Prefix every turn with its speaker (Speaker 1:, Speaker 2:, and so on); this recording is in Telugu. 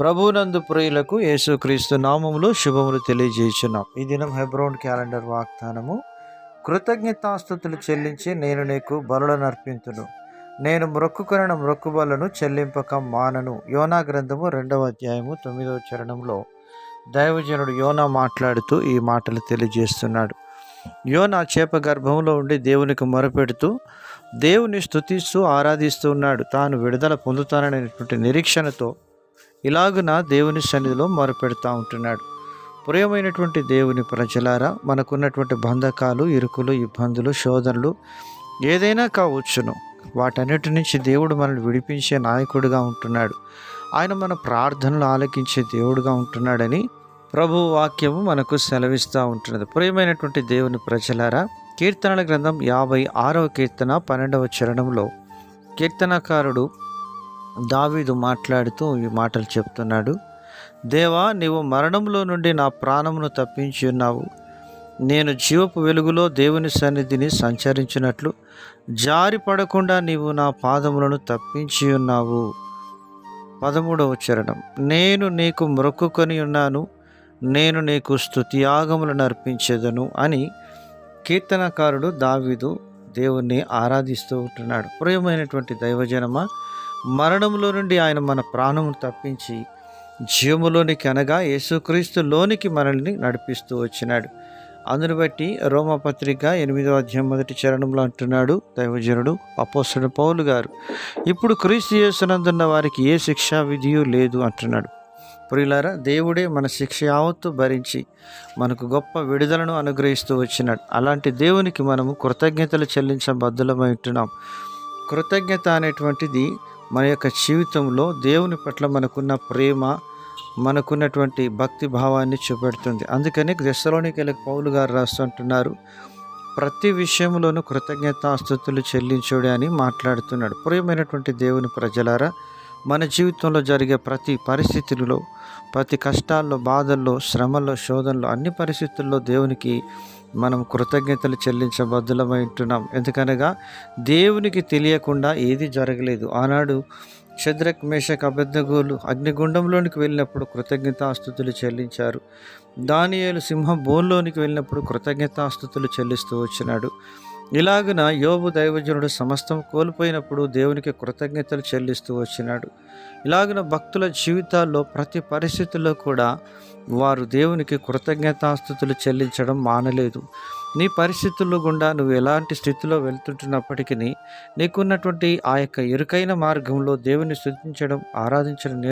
Speaker 1: ప్రభునందు ప్రియులకు యేసుక్రీస్తు నామములు శుభములు తెలియజేయుచున్నాం. ఈ దినం హెబ్రోన్ క్యాలెండర్ వాగ్దానము కృతజ్ఞతాస్థుతులు చెల్లించి నేను నీకు బలులను అర్పింతును నేను మొక్కుకొనిన మొక్కుబలను చెల్లింపక మానను. యోనా గ్రంథము రెండవ అధ్యాయము తొమ్మిదవ చరణంలో దైవజనుడు యోనా మాట్లాడుతూ ఈ మాటలు తెలియజేస్తున్నాడు. యోనా చేప గర్భంలో ఉండి దేవునికి మొరపెడుతూ దేవుని స్థుతిస్తూ ఆరాధిస్తూ ఉన్నాడు. తాను విడుదల పొందుతాననేటువంటి నిరీక్షణతో ఇలాగున దేవుని సన్నిధిలో మొరపెడుతూ ఉంటున్నాడు. ప్రియమైనటువంటి దేవుని ప్రజలారా మనకున్నటువంటి బంధకాలు ఇరుకులు ఇబ్బందులు శోధనలు ఏదైనా కావచ్చును. వాటన్నిటి నుంచి దేవుడు మనల్ని విడిపించే నాయకుడిగా ఉంటున్నాడు. ఆయన మన ప్రార్థనలు ఆలకించే దేవుడుగా ఉంటున్నాడని ప్రభు వాక్యము మనకు సెలవిస్తూ ఉంటున్నది. ప్రియమైనటువంటి దేవుని ప్రజలారా కీర్తనల గ్రంథం యాభై ఆరవ కీర్తన పన్నెండవ చరణంలో కీర్తనకారుడు దావీదు మాట్లాడుతూ ఈ మాటలు చెప్తున్నాడు దేవా నీవు మరణంలో నుండి నా ప్రాణమును తప్పించి ఉన్నావు. నేను జీవపు వెలుగులో దేవుని సన్నిధిని సంచరించినట్లు జారి పడకుండా నీవు నా పాదములను తప్పించి ఉన్నావు. పదమూడవ చరణం నేను నీకు మ్రొక్కుకొని ఉన్నాను నేను నీకు స్తుతియాగములను అర్పించేదను అని కీర్తనకారుడు దావీదు దేవుణ్ణి ఆరాధిస్తూ ఉంటున్నాడు. ప్రియమైనటువంటి దైవజనమా మరణంలో నుండి ఆయన మన ప్రాణము తప్పించి జీవములోనికి అనగా యేసుక్రీస్తులోనికి మనల్ని నడిపిస్తూ వచ్చినాడు. అందును బట్టి రోమపత్రిక ఎనిమిదో అధ్యాయం మొదటి చరణంలో అంటున్నాడు దైవజనుడు అపోస్తుడు పౌలు గారు. ఇప్పుడు క్రీస్తు చేస్తున్నందున్న వారికి ఏ శిక్షా విధియు లేదు అంటున్నాడు. ప్రియులారా దేవుడే మన శిక్ష యావత్తు భరించి మనకు గొప్ప విడుదలను అనుగ్రహిస్తూ వచ్చినాడు. అలాంటి దేవునికి మనము కృతజ్ఞతలు చెల్లించబద్దులమై ఉంటున్నాం. కృతజ్ఞత అనేటువంటిది మన యొక్క జీవితంలో దేవుని పట్ల మనకున్న ప్రేమ మనకున్నటువంటి భక్తి భావాన్ని చూపెడుతుంది. అందుకని దశలోనికి పౌలు గారు రాస్తుంటున్నారు ప్రతి విషయంలోనూ కృతజ్ఞతాస్థుతులు చెల్లించుడే అని మాట్లాడుతున్నాడు. ప్రియమైనటువంటి దేవుని ప్రజలారా మన జీవితంలో జరిగే ప్రతి పరిస్థితులలో ప్రతి కష్టాల్లో బాధల్లో శ్రమల్లో శోధనలో అన్ని పరిస్థితుల్లో దేవునికి మనం కృతజ్ఞతలు చెల్లించబద్దులమై ఉంటున్నాం. ఎందుకనగా దేవునికి తెలియకుండా ఏది జరగలేదు. ఆనాడు శద్రక్ మేషక్ అబద్ధగోలు అగ్నిగుండంలోనికి వెళ్ళినప్పుడు కృతజ్ఞతాస్థుతులు చెల్లించారు. దానియేలు సింహ బోన్లోనికి వెళ్ళినప్పుడు కృతజ్ఞతాస్థుతులు చెల్లిస్తూ వచ్చినాడు. ఇలాగున యోబు దైవజనుడు సమస్తం కోల్పోయినప్పుడు దేవునికి కృతజ్ఞతలు చెల్లిస్తూ వచ్చినాడు. ఇలాగున భక్తుల జీవితాల్లో ప్రతి పరిస్థితుల్లో కూడా వారు దేవునికి కృతజ్ఞతాస్థుతులు చెల్లించడం మానలేదు. నీ పరిస్థితుల్లో గుండా నువ్వు ఎలాంటి స్థితిలో వెళ్తుంటున్నప్పటికీ నీకున్నటువంటి ఆ యొక్క ఇరుకైన మార్గంలో దేవుని స్థుతించడం ఆరాధించడం